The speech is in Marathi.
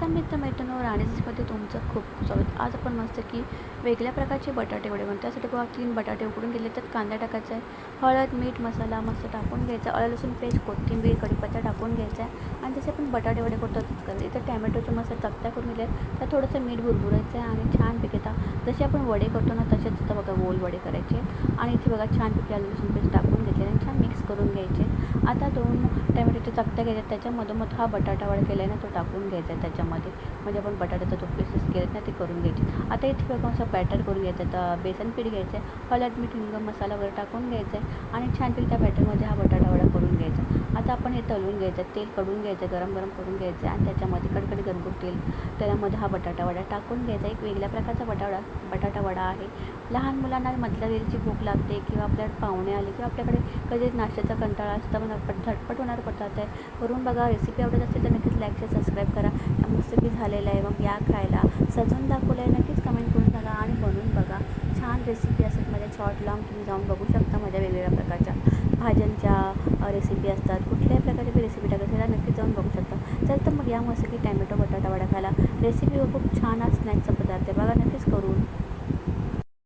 नमस्कार मित्र मैत्रिणी राणीमध्ये तुमचं खूप स्वागत. आज आपण मस्त की वेगळ्या प्रकारचे बटाटे वडे बनवतो. त्यासाठी बघा तीन बटाटे उकडून दिले तर कांदा टाकायचा आहे हळद मीठ मसाला मस्त टाकून घ्यायचा अळ लसूण पेस्ट कोथिंबीर कढीपत्ता टाकून घ्यायचा आहे. आणि जसे आपण बटाटे वडे करतो तसंच करायचं इथं टॅमॅटोचे मस्त चकत्या करून दिले तर थोडंसं मीठ भुरभुरायचं आहे आणि छान पिकता जसे आपण वडे करतो ना तसेच तर बघा गोल वडे करायचे. आणि इथे बघा छानपैकी आलं लसूण पेस्ट टाकून घ्यायचे आणि छान मिक्स करून घ्यायचे. आता दोन टमॅटोच्या चकत्या घ्यायच्या त्याच्यामधोमध हा बटाटा वडा केला आहे ना तो टाकून घ्यायचा आहे त्याच्यामध्ये. म्हणजे आपण बटाट्याचा तो पीसेस केलेत ना ते करून घ्यायचे. आता इथे बघा असं बॅटर करून घ्यायचं तर बेसन पीठ घ्यायचं आहे. हळद मीठ हिंग मसाला वगैरे टाकून घ्यायचं आहे. आणि छानपैकी त्या बॅटरमध्ये हा बटाटा वडा करून आपण हे तळून घ्यायचं तेल कडून घ्यायचं गरम गरम करून घ्यायचं आणि त्याच्यामध्ये कडकड गरगुट तेल. त्याच्यामध्ये हा बटाटा वडा टाकून घ्यायचा. एक वेगळ्या प्रकारचा बटाटा बटाटा वडा आहे. लहान मुलांना मधल्या वेळची भूक लागते किंवा आपल्याला पाहुणे आले किंवा आपल्याकडे कधी नाश्त्याचा कंटाळा असता पण आपण झटपट होणार पडतात आहे. करून बघा रेसिपी आवडत असेल तर नक्कीच लाईक शेअर सबस्क्राईब करा. मस्त की झालेलं आहे. मग या खायला सजवून दाखवलं आहे नक्कीच कमेंट करून बघा आणि बनवून बघा. छान रेसिपी असतात माझ्या शॉर्ट लांब तुम्ही जाऊन बघू शकता. माझ्या वेगवेगळ्या रेसिपी असतात कुठल्याही प्रकारची मी रेसिपी टाकत त्याला नक्कीच जाऊन बघू शकता. चल तर मग या मस्त की टॅमॅटो बटाटा वडा खायला रेसिपी खूप छान हा स्नॅक्सचा पदार्थ आहे. बघा नक्कीच